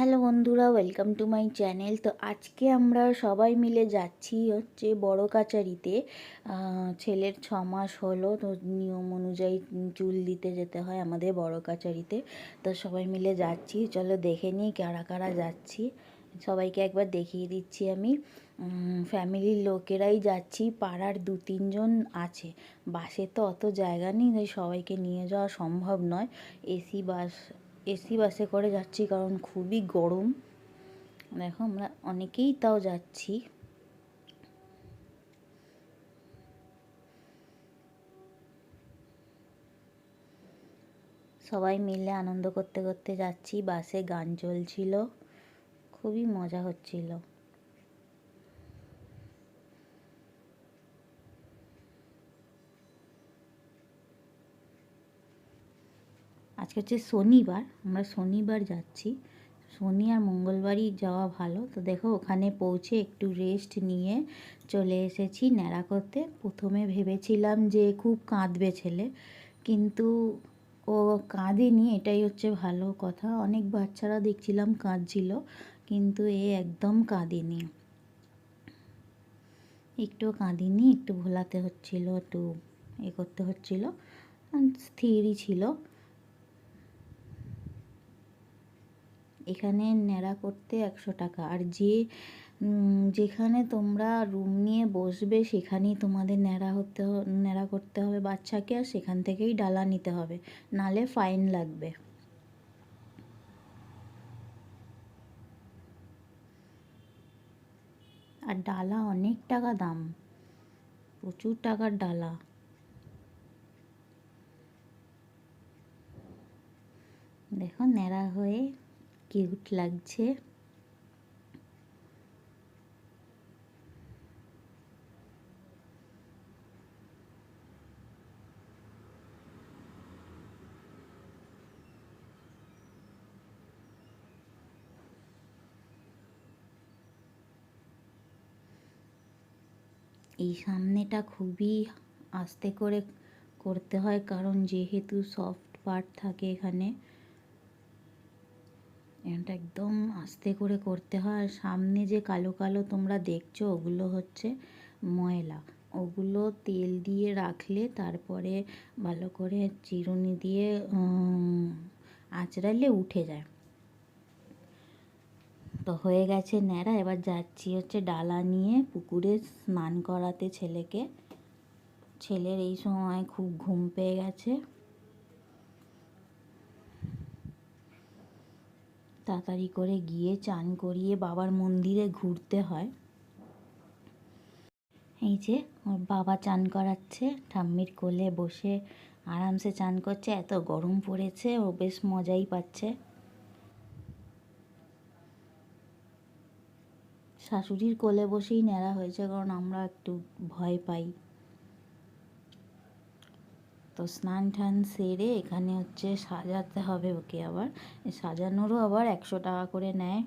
Hello বন্ধুরা welcome to my channel তো আজকে আমরা সবাই মিলে যাচ্ছি হচ্ছে বড় কাচারিতে। ছেলের ছ মাস হলো, তো নিয়ম অনুযায়ী চুল দিতে যেতে হয় আমাদের বড় কাচারিতে। তো সবাই মিলে যাচ্ছি, চলো দেখে নিই কারা কারা যাচ্ছি। সবাইকে একবার দেখিয়ে দিচ্ছি আমি। ফ্যামিলির লোকেরাই যাচ্ছি, পাড়ার দু তিনজন আছে। বাসে তো অত জায়গা নেই সবাইকে নিয়ে যাওয়া সম্ভব নয়। এসি, বাস এসি বাসে করে যাচ্ছি কারণ খুবই গরম। দেখো, আমরা অনেকেই তাও যাচ্ছি। সবাই মিলে আনন্দ করতে করতে যাচ্ছি, বাসে গান চলছিল, খুবই মজা হচ্ছিল। আজকে হচ্ছে শনিবার, আমরা শনিবার যাচ্ছি। শনি আর মঙ্গলবারই যাওয়া ভালো। তো দেখো, ওখানে পৌঁছে একটু রেস্ট নিয়ে চলে এসেছি ন্যাড়া করতে। প্রথমে ভেবেছিলাম যে খুব কাঁদবে ছেলে, কিন্তু ও কাঁদেনি, এটাই হচ্ছে ভালো কথা। অনেক বাচ্চারা দেখছিলাম কাঁদছিল, কিন্তু এ একদম কাঁদেনি। একটু কাঁদিনি, একটু ভোলাতে হচ্ছিল, একটু এ করতে হচ্ছিল। স্থিরই ছিল। এখানে ন্যাড়া করতে একশো টাকা। আর যে যেখানে তোমরা রুম নিয়ে বসবে, সেখানেই তোমাদের ন্যাড়া হতে ন্যাড়া করতে হবে বাচ্চাকে আর সেখান থেকেই ডালা নিতে হবে। নালে ফাইন লাগবে। আর ডালা অনেক টাকা দাম। প্রচুর টাকার ডালা। দেখো, ন্যাড়া হয়ে কিউট লাগছে। এই সামনেটা খুবই আস্তে করে করতে হয়, কারণ যেহেতু সফট পার্ট থাকে এখানে। এটা একদম আস্তে করে করতে হয়। সামনে যে কালো কালো তোমরা দেখছ, ওগুলো হচ্ছে ময়লা। ওগুলো তেল দিয়ে রাখলে তারপরে ভালো করে চিরুনি দিয়ে আঁচড়ালে উঠে যায়। তো হয়ে গেছে ন্যাড়া। এবার যাচ্ছি হচ্ছে ডালা নিয়ে পুকুরে স্নান করাতে ছেলেকে। ছেলের এই সময় খুব ঘুম পেয়ে গেছে। তাড়াতাড়ি করে গিয়ে চান করিয়ে বাবার মন্দিরে ঘুরতে হয়। এই যে, ওর বাবা চান করাচ্ছে, ঠাম্মির কোলে বসে আরামসে চান করছে, এত গরম পড়েছে, ও বেশ মজাই পাচ্ছে। শাশুড়ির কোলে বসেই ন্যাড়া হয়েছে, কারণ আমরা একটু ভয় পাই। তো স্নান টান সেরে এখানে হচ্ছে সাজাতে হবে ওকে আবার। সাজানোরও আবার একশো টাকা করে নেয়।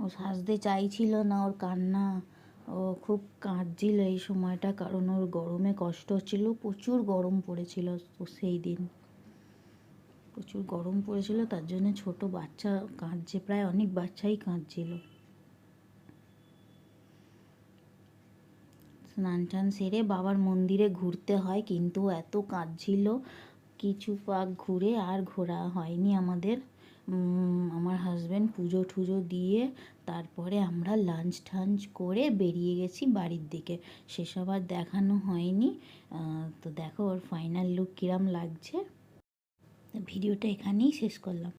ও সাজতে চাইছিল না ওর কান্না। ও খুব কাঁদছিল এই সময়টা কারণ ওর গরমে কষ্ট হচ্ছিল প্রচুর গরম পড়েছিল সেই দিন। প্রচুর গরম পড়েছিল, তার জন্য ছোট বাচ্চা কাঁদছে, প্রায় অনেক বাচ্চাই কাঁদছিল। স্নান টান সেরে বাবার মন্দিরে ঘুরতে হয়, কিন্তু এত কাঁদছিল। কিছু পাক ঘুরে আর ঘোরা হয়নি আমাদের। আমার হাজব্যান্ড পুজো টুজো দিয়ে তারপরে আমরা লাঞ্চ ঠাঞ্চ করে বেরিয়ে গেছি বাড়ির দিকে। সেসব আর দেখানো হয়নি। তো দেখো ওর ফাইনাল লুক কিরম লাগছে। ভিডিওটা এখানেই শেষ করলাম।